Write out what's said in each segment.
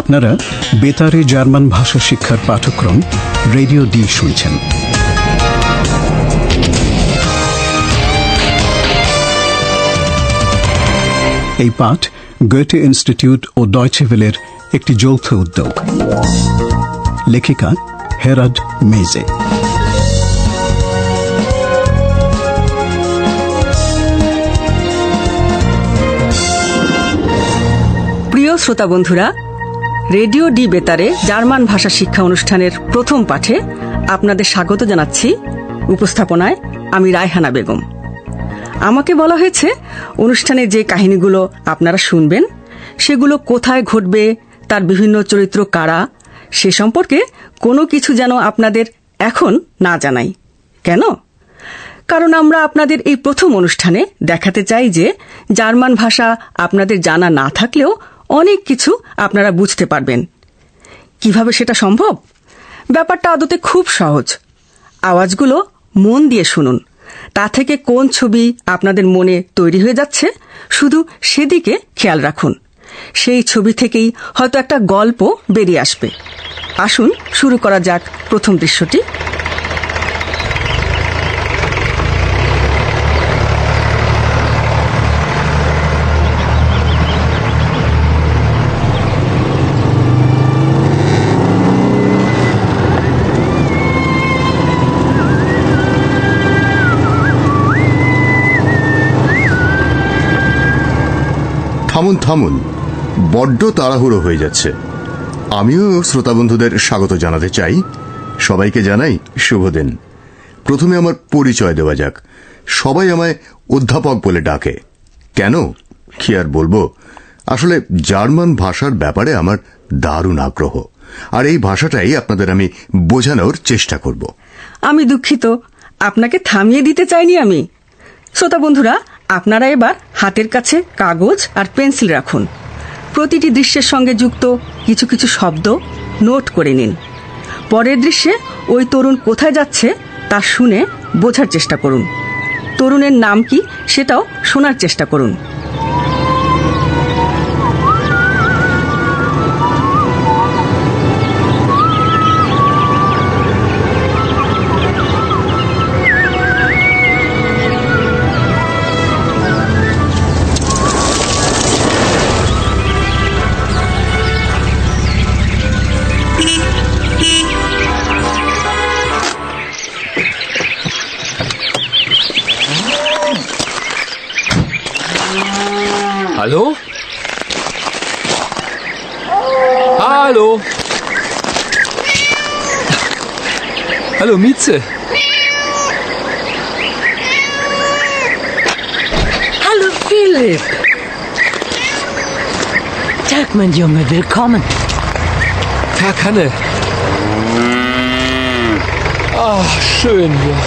আপনারা বেতারে জার্মান ভাষা শিক্ষার পাঠক্রম রেডিও ডি শুনছেন। এই পাঠ গোয়েটে ইনস্টিটিউট ও ডয়চেভেলের একটি যৌথ উদ্যোগ। লেখিকা হেরাড মেজে প্রিয় শ্রোতা বন্ধুরা রেডিও ডি বেতারে জার্মান ভাষা শিক্ষা অনুষ্ঠানের প্রথম পাঠে আপনাদের স্বাগত জানাচ্ছি। উপস্থাপনায় আমি রায়হানা বেগম। আমাকে বলা হয়েছে, অনুষ্ঠানে যে কাহিনীগুলো আপনারা শুনবেন, সেগুলো কোথায় ঘটবে, তার বিভিন্ন চরিত্র কারা, সে সম্পর্কে কোনো কিছু যেন আপনাদের এখন না জানাই। কেন? কারণ আমরা আপনাদের এই প্রথম অনুষ্ঠানে দেখাতে চাই যে, জার্মান ভাষা আপনাদের জানা না থাকলেও অনেক কিছু আপনারা বুঝতে পারবেন। কীভাবে সেটা সম্ভব? ব্যাপারটা আদতে খুব সহজ। আওয়াজগুলো মন দিয়ে শুনুন। তা থেকে কোন ছবি আপনাদের মনে তৈরি হয়ে যাচ্ছে, শুধু সেদিকে খেয়াল রাখুন। সেই ছবি থেকেই হয়তো একটা গল্প বেরিয়ে আসবে। আসুন শুরু করা যাক প্রথম দৃশ্যটি। থামুন থামুন। বড্ড তাড়াহুড়ো হয়ে যাচ্ছে। আমিও শ্রোতা বন্ধুদের স্বাগত জানাতে চাই। সবাইকে জানাই শুভ দিন। প্রথমে আমার পরিচয় দেওয়া যাক। সবাই আমায় অধ্যাপক বলে ডাকে। কেন? কি আর বলব? আসলে জার্মান ভাষার ব্যাপারে আমার দারুণ আগ্রহ। আর এই ভাষাটাই আপনাদের আমি বোঝানোর চেষ্টা করব। আমি দুঃখিত। আপনাকে থামিয়ে দিতে চাইনি আমি। শ্রোতা বন্ধুরা আপনারা এবার হাতের কাছে কাগজ আর পেন্সিল রাখুন। প্রতিটি দৃশ্যের সঙ্গে যুক্ত কিছু কিছু শব্দ নোট করে নিন। পরের দৃশ্যে ওই তরুণ কোথায় যাচ্ছে তা শুনে বোঝার চেষ্টা করুন। তরুণের নাম কি সেটাও শোনার চেষ্টা করুন। Hallo? Hallo? Hallo, Mieze. Hallo Philipp. Tag, mein Junge, willkommen. Hanne. Ach, schön hier.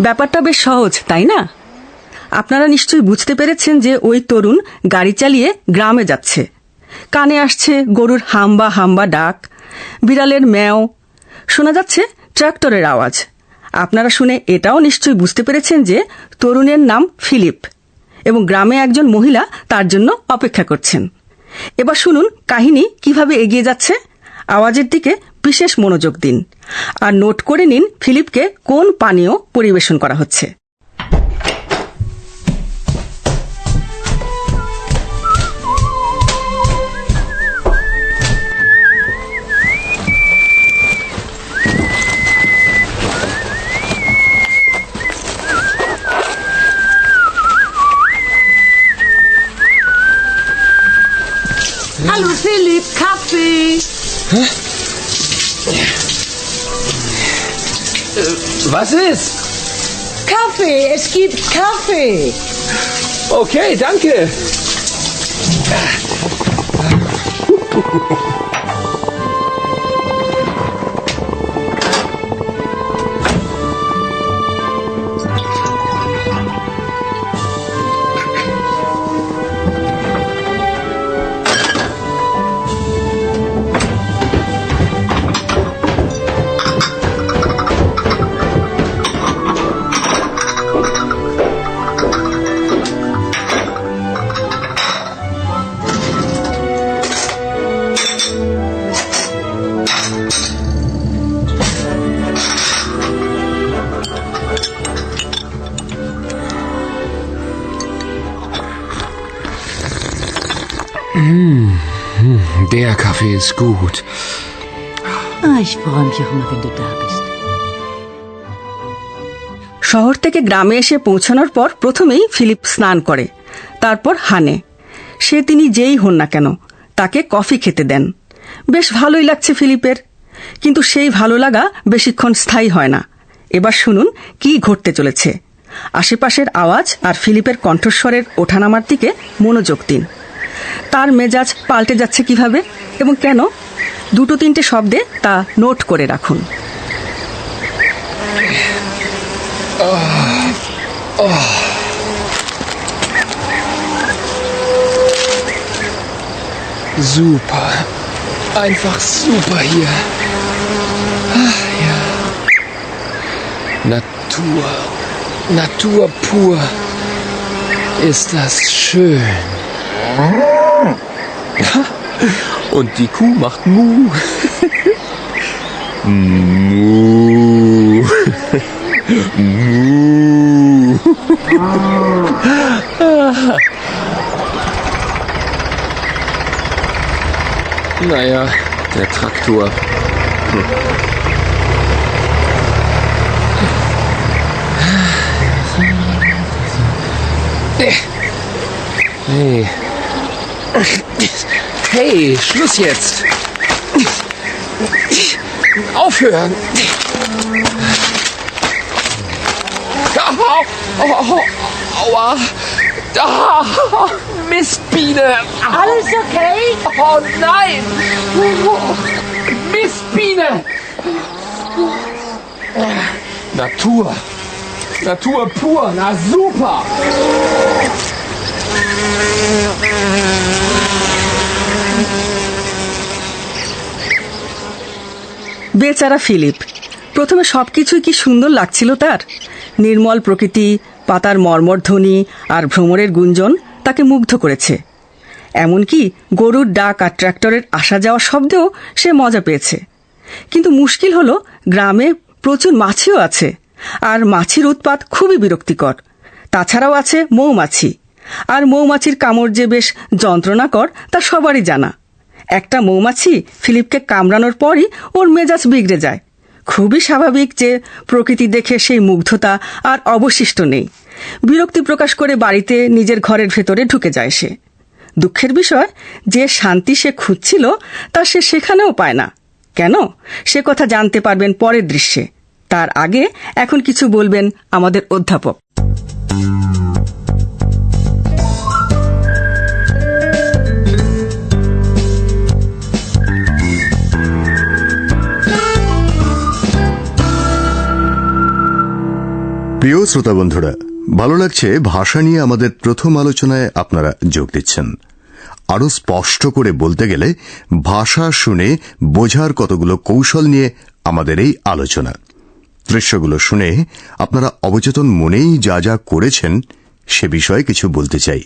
ব্যাপারটা বেশ সহজ তাই না? আপনারা নিশ্চয়ই বুঝতে পেরেছেন যে ওই তরুণ গাড়ি চালিয়ে গ্রামে যাচ্ছে। কানে আসছে গরুর হাম্বা হাম্বা ডাক বিড়ালের ম্যাও। শোনা যাচ্ছে ট্রাক্টরের আওয়াজ। আপনারা শুনে এটাও নিশ্চয়ই বুঝতে পেরেছেন যে তরুণের নাম ফিলিপ। এবং গ্রামে একজন মহিলা তার জন্য অপেক্ষা করছেন। এবার শুনুন কাহিনী কীভাবে এগিয়ে যাচ্ছে। আওয়াজের দিকে বিশেষ মনোযোগ দিন। আর নোট করে নিন ফিলিপকে কোন পানীয় পরিবেশন করা হচ্ছে। Was ist? Kaffee, es gibt Kaffee. Okay, danke. Der Kaffee ist gut. Ah, ich freue mich auch immer, wenn du da bist. শহর থেকে গ্রামে এসে পৌঁছানোর পর প্রথমেই ফিলিপ স্নান করে তারপর হানে। সে তিনি যেই হন না কেন তাকে কফি খেতে দেন। বেশ ভালোই লাগছে ফিলিপের কিন্তু সেই ভালো লাগা বেশিক্ষণ স্থায়ী হয় না। এবার শুনুন কি ঘটতে চলেছে। আশেপাশের আওয়াজ আর ফিলিপের কণ্ঠস্বরের ওঠানামার দিকে মনোযোগ দিন। তার মেজাজ পাল্টে যাচ্ছে কীভাবে এবং কেন? দুটো তিনটে শব্দে তা নোট করে রাখুন। Natur, Natur pur, ist das schön. Und die Kuh macht Mu. Mu. Mu. Naja, der Traktor. Hey. Hey, Schluss jetzt. Aufhören. Au, au, au, aua. Ah, Mistbiene. Alles okay? Oh nein! Mistbiene! Natur! Natur pur! Na super! বেচারা Philip, প্রথমে সব কিছুই কি সুন্দর লাগছিল তার? নির্মল প্রকৃতি, পাতার মর্মরধ্বনি আর ভ্রমণের গুঞ্জন তাকে মুগ্ধ করেছে। এমনকি গরুর ডাক আর ট্র্যাক্টরের আসা যাওয়া শব্দেও সে মজা পেয়েছে। কিন্তু মুশকিল হলো, গ্রামে প্রচুর মাছিও আছে, আর মাছির উৎপাত খুবই বিরক্তিকর। তাছাড়াও আছে মৌমাছি, আর মৌমাছির কামড় যে বেশ যন্ত্রণাকর তা সবারই জানা। একটা মৌমাছি ফিলিপকে কামড়ানোর পরই ওর মেজাজ বিগড়ে যায়। খুবই স্বাভাবিক যে প্রকৃতি দেখে সেই মুগ্ধতা আর অবশিষ্ট নেই। বিরক্তি প্রকাশ করে বাড়িতে নিজের ঘরের ভেতরে ঢুকে যায় সে। দুঃখের বিষয়, যে শান্তি সে খুঁজছিল, তা সে সেখানেও পায় না। কেন? সে কথা জানতে পারবেন পরের দৃশ্যে। তার আগে এখন কিছু বলবেন আমাদের অধ্যাপক। প্রিয় শ্রোতা বন্ধুরা, ভালো লাগছে ভাষা নিয়ে আমাদের প্রথম আলোচনায় আপনারা যোগ দিচ্ছেন। আরও স্পষ্ট করে বলতে গেলে ভাষা শুনে বোঝার কতগুলো কৌশল নিয়ে আমাদের এই আলোচনা। দৃশ্যগুলো শুনে আপনারা অবচেতন মনেই যা যা করেছেন সে বিষয়ে কিছু বলতে চাই।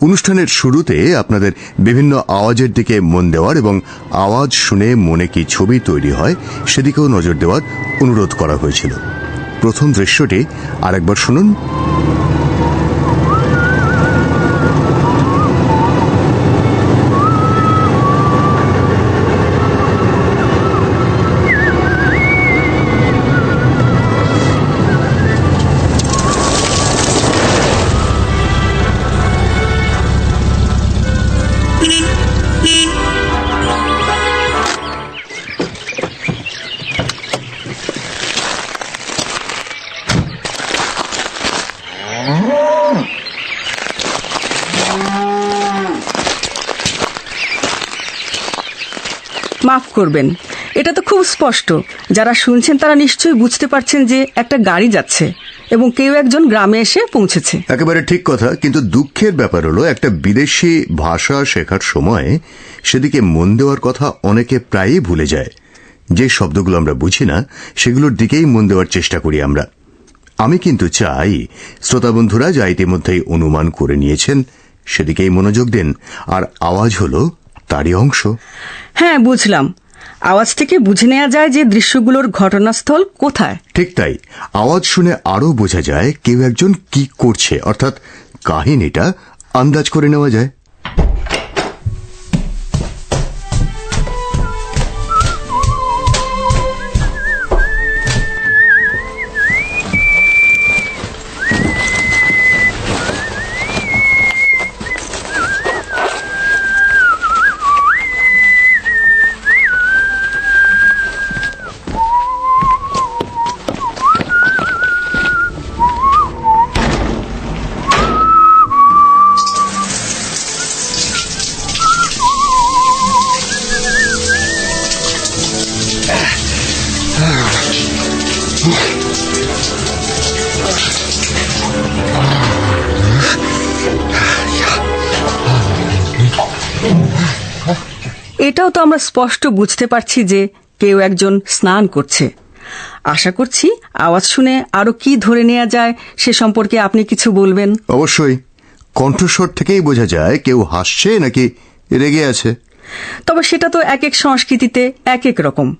অনুষ্ঠানের শুরুতে আপনাদের বিভিন্ন আওয়াজের দিকে মন দেওয়ার এবং আওয়াজ শুনে মনে কি ছবি তৈরি হয় সেদিকেও নজর দেওয়ার অনুরোধ করা হয়েছিল। প্রথম দৃশ্যটি আরেকবার শুনুন। করবেন। এটা তো খুব স্পষ্ট। যারা শুনছেন, তারা নিশ্চয়ই বুঝতে পারছেন যে একটা গাড়ি যাচ্ছে এবং কেউ একজন গ্রামে এসে পৌঁছেছে। একেবারে ঠিক কথা, কিন্তু দুঃখের ব্যাপার হলো, একটা বিদেশি ভাষা শেখার সময় সেদিকে মন দেওয়ার কথা অনেকে প্রায়ই ভুলে যায়। যে শব্দগুলো আমরা বুঝি না, সেগুলোর দিকেই মন দেওয়ার চেষ্টা করি আমরা। আমি কিন্তু চাই, শ্রোতা বন্ধুরা যা ইতিমধ্যেই অনুমান করে নিয়েছেন, সেদিকেই মনোযোগ দেন। আর আওয়াজ হলো তারই অংশ? হ্যাঁ বুঝলাম। আওয়াজ থেকে বুঝে নেওয়া যায় যে দৃশ্যগুলোর ঘটনাস্থল কোথায়। ঠিক তাই। আওয়াজ শুনে আরও বোঝা যায় কেউ একজন কি করছে অর্থাৎ কাহিনীটা আন্দাজ করে নেওয়া যায়। এটাও তো আমরা স্পষ্ট বুঝতে পারছি যে কেউ একজন স্নান করছে। আশা করছি আওয়াজ শুনে আরও কি ধরে নেওয়া যায় সে সম্পর্কে আপনি কিছু বলবেন? অবশ্যই। কণ্ঠস্বর থেকেই বোঝা যায় কেউ হাসছে নাকি রেগে আছে। তবে সেটা তো এক এক সংস্কৃতিতে এক এক রকম।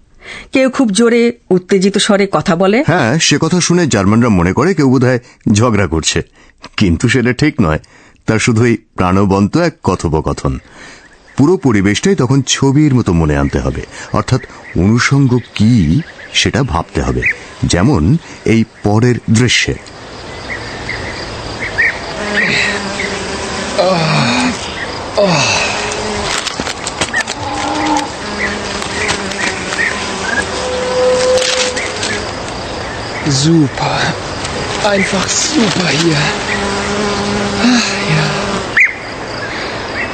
কেউ খুব জোরে উত্তেজিত স্বরে কথা বলে। হ্যাঁ সে কথা শুনে জার্মানরা মনে করে কেউ বোধহয় ঝগড়া করছে। কিন্তু সেটা ঠিক নয়। তার শুধুই প্রাণবন্ত এক কথোপকথন। পুরো পরিবেশটাই তখন ছবির মতো মনে আনতে হবে অর্থাৎ অনুষঙ্গ কি সেটা ভাবতে হবে যেমন এই পরের দৃশ্যে. Ah.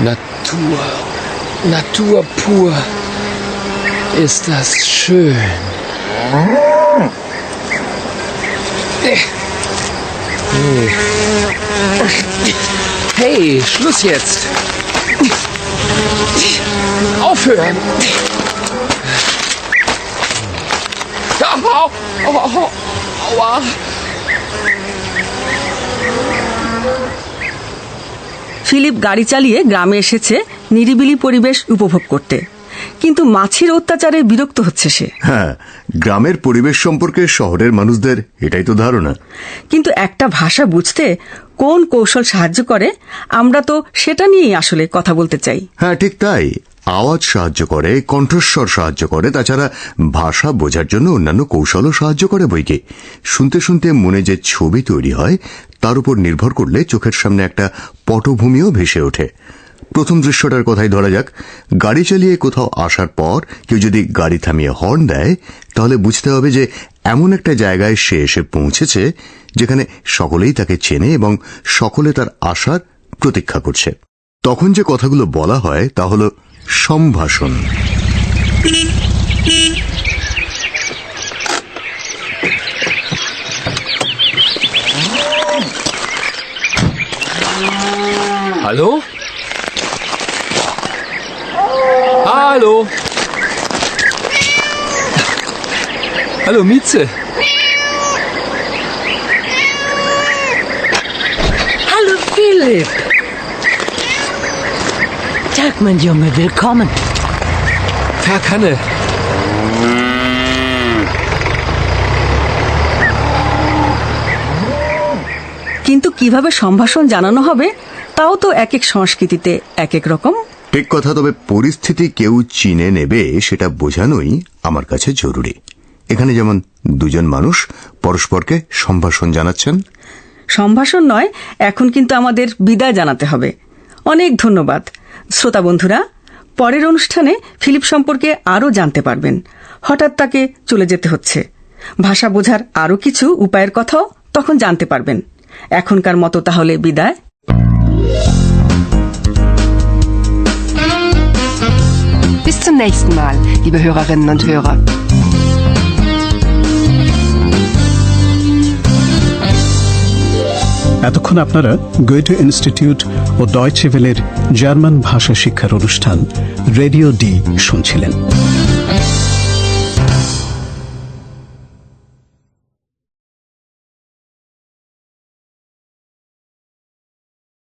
Natur. Natur pur. Ist das schön. Hey, Schluss jetzt. Aufhören. Au, au, au, aua. Philip গাড়ি চালিয়ে গ্রামে এসেছে নিরিবিলি পরিবেশ উপভোগ করতে। কিন্তু মাছির অত্যাচারে বিরক্ত হচ্ছে সে। হ্যাঁ গ্রামের পরিবেশ সম্পর্কে শহরের মানুষদের এটাই তো ধারণা। কিন্তু একটা ভাষা বুঝতে কোন কৌশল সাহায্য করে আমরা তো সেটা নিয়েই আসলে কথা বলতে চাই। হ্যাঁ ঠিক তাই। আওয়াজ সাহায্য করে কণ্ঠস্বর সাহায্য করে তাছাড়া ভাষা বোঝার জন্য অন্যান্য কৌশলও সাহায্য করে বইকে। শুনতে শুনতে মনে যে ছবি তৈরি হয় তার উপর নির্ভর করলে চোখের সামনে একটা পটভূমিও ভেসে ওঠে। প্রথম দৃশ্যটার কথাই ধরা যাক। গাড়ি চালিয়ে কোথাও আসার পর কেউ যদি গাড়ি থামিয়ে হর্ন দেয়, তাহলে বুঝতে হবে যে এমন একটা জায়গায় সে এসে পৌঁছেছে যেখানে সকলেই তাকে চেনে এবং সকলে তার আসার প্রতীক্ষা করছে। তখন যে কথাগুলো বলা হয় তা হল সম্ভাষণ। Hallo? Hallo? Hallo, Mieze. Hallo Philipp. Tag, mein Junge, willkommen. Tag, Hanne. কিন্তু কীভাবে সম্ভাষণ জানানো হবে তাও তো এক এক সংস্কৃতিতে এক এক রকম ঠিক কথা, তবে পরিস্থিতি কেউ চিনে নেবে সেটা বোঝানোই আমার কাছে জরুরি। এখানে যেমন দুজন মানুষ পরস্পরকে সম্ভাষণ জানাচ্ছেন। সম্ভাষণ নয়, এখন কিন্তু আমাদের বিদায় জানাতে হবে। অনেক ধন্যবাদ। শ্রোতা বন্ধুরা, পরের অনুষ্ঠানে ফিলিপ সম্পর্কে আরও জানতে পারবেন। হঠাৎ তাকে চলে যেতে হচ্ছে। ভাষা বোঝার আরও কিছু উপায়ের কথাও তখন জানতে পারবেন। এখনকার মতো তাহলে বিদায়। Zum nächsten Mal, liebe Hörerinnen und Hörer. এতক্ষণ আপনারা গোয়েটে ইনস্টিটিউট ও ডয়চে ভেলের জার্মান ভাষা শিক্ষার অনুষ্ঠান রেডিও ডি শুনছিলেন